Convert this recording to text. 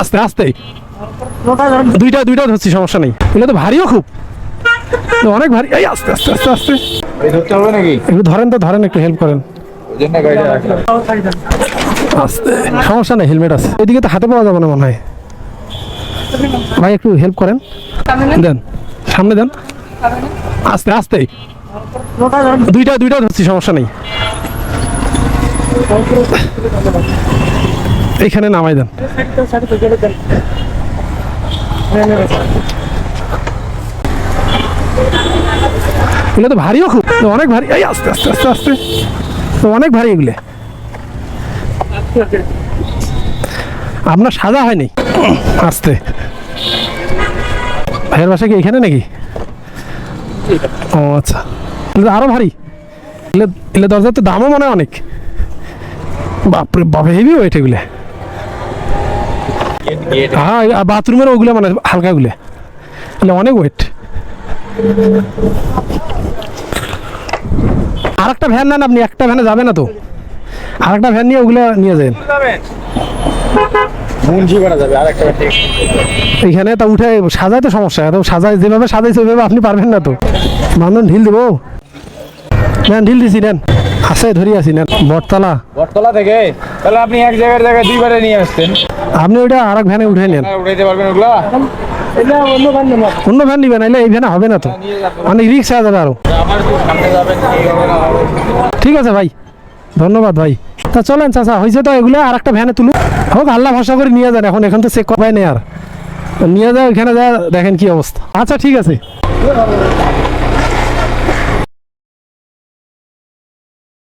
আস্তে আস্তে। দুইটা দুইটা ধরছি, সমস্যা নেই। এগুলো তো ভারীও খুব। অনেক ভারী। এই আস্তে আস্তে আস্তে আস্তে। ধরতে হবে নাকি একটু ধরেন তো, ধরেন একটু হেল্প করেন। আস্তে, সমস্যা নেই হেলমেট আছে। এদিকে তো হাতে পাওয়া যাবে না মনে হয়। ভাই, একটু হেল্প করেন। দেন, সামনে দেন। আস্তে আস্তে। দুইটা দুইটা ধরছি, সমস্যা নেই। এইখানে নামাই দেন। এগুলো তো ভারীও খুব। অনেক ভারী। এই আস্তে আস্তে আস্তে আস্তে। তো অনেক ভারী এগুলো। আপনার সাজা হয়নি? আস্তে। ভাইয়ের বাসা কি এখানে নাকি? ও আচ্ছা। আরও ভারী। এলে দরজার তো দামও মনে হয় অনেক। বাপরে বাপে হেভি ওয়েট এগুলো। হ্যাঁ বাথরুমের ওগুলো মানে হালকাগুলো এলে অনেক ওয়েট আর একটা ভ্যান নেন আপনি একটা ভ্যানে যাবে না তো? আর একটা ভ্যান নিয়ে ওগুলো নিয়ে যাবেন এইখানে তা উঠে সাজায় তো সমস্যা তো সাজায় যেভাবে সাজাইছে ওইভাবে আপনি পারবেন না তো। মানুষ ঢিল দেবো? নেন ঢিল দিছি নেন। আছে ধরি আছি নেন বটতলা। বটতলা থেকে? তাহলে আপনি এক জায়গার জায়গায় দুইবারে নিয়ে আসতেন। আপনি ওইটা আর এক ভ্যানে উঠে নেন। উঠাইতে পারবেন ওগুলা? অন্য ভ্যান নিবেন নাইলে এই ভ্যানে হবে না তো। অনেক রিক্স হয়ে যাবে আরও আমার তো সামনে যাবেন এই হবে না হবে না। ঠিক আছে ভাই ধন্যবাদ ভাই। তা চলেন চাচা হয়েছে তো এগুলো আর একটা ভ্যানে তুলুন। হোক আল্লাহ ভরসা করে নিয়ে যান এখন এখন তো চেক করাই নেই আর। নিয়ে যাও এখানে যা দেখেন কি অবস্থা। আচ্ছা ঠিক আছে।